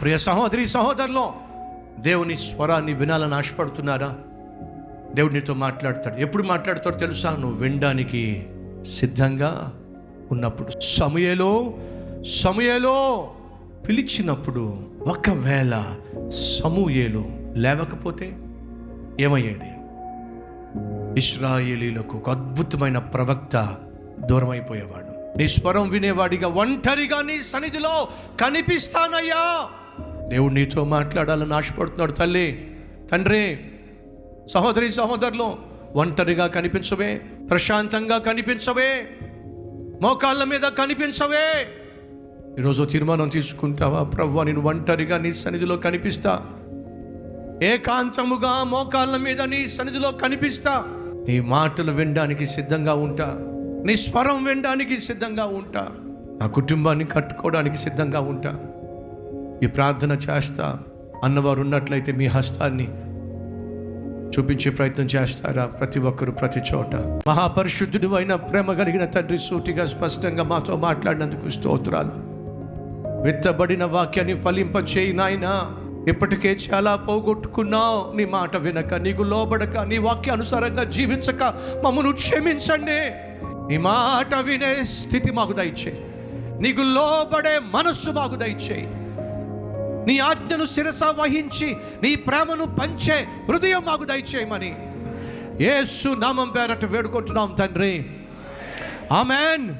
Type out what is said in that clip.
ప్రియ సహోదరి సహోదరులు దేవుని స్వరాన్ని వినాలని ఆశపడుతున్నారా? దేవుడు నీతో మాట్లాడతాడు. ఎప్పుడు మాట్లాడతాడో తెలుసా? నువ్వు వినడానికి సిద్ధంగా ఉన్నప్పుడు. సమయలో సమయలో పిలిచినప్పుడు ఒకవేళ సమూయేలు లేవకపోతే ఏమయ్యేది? ఇస్రాయేలీలకు ఒక అద్భుతమైన ప్రవక్త దూరం అయిపోయేవాడు నీ స్వరం వినేవాడిగా ఒంటరిగా నీ సన్నిధిలో కనిపిస్తానయ్యా! దేవుడు నీతో మాట్లాడాలని ఆశపడుతున్నాడు తల్లి. తండ్రి సహోదరి సహోదరులు ఒంటరిగా కనిపించవే ప్రశాంతంగా కనిపించవే మోకాళ్ళ మీద కనిపించవే. ఈరోజు తీర్మానం తీసుకుంటావా? ప్రవ్వా నేను ఒంటరిగా నీ సన్నిధిలో కనిపిస్తా. ఏకాంతముగా మోకాళ్ళ మీద నీ సన్నిధిలో కనిపిస్తా. నీ మాటలు వినడానికి సిద్ధంగా ఉంటా. నీ స్వరం వినడానికి సిద్ధంగా ఉంటా. నా కుటుంబాన్ని కట్టుకోవడానికి సిద్ధంగా ఉంటా. ఈ ప్రార్థన చేస్తా. అన్నవారు ఉన్నట్లయితే మీ హస్తాన్ని చూపించే ప్రయత్నం చేస్తారా ప్రతి ఒక్కరు ప్రతి చోట? మహాపరిశుద్ధుడు అయిన ప్రేమ కలిగిన తండ్రి సూటిగా స్పష్టంగా మాతో మాట్లాడినందుకు స్తోత్రాలు. విత్తబడిన వాక్యాన్ని ఫలింపచేయి నాయనా. ఇప్పటికే చాలా పోగొట్టుకున్నావు. నీ మాట వినక నీకు లోబడక నీ వాక్యానుసారంగా జీవించక మమ్మను క్షమించండి. నీ మాట వినే స్థితి మాకు దయచేయి. నీకు లోబడే మనస్సు మాకు దయచేయి. నీ ఆజ్ఞను శిరస వహించి నీ ప్రేమను పంచే హృదయం మాకు దయచేయమని. ఏసు నామం పేరట వేడుకుంటున్నాం తండ్రి. ఆమెన్.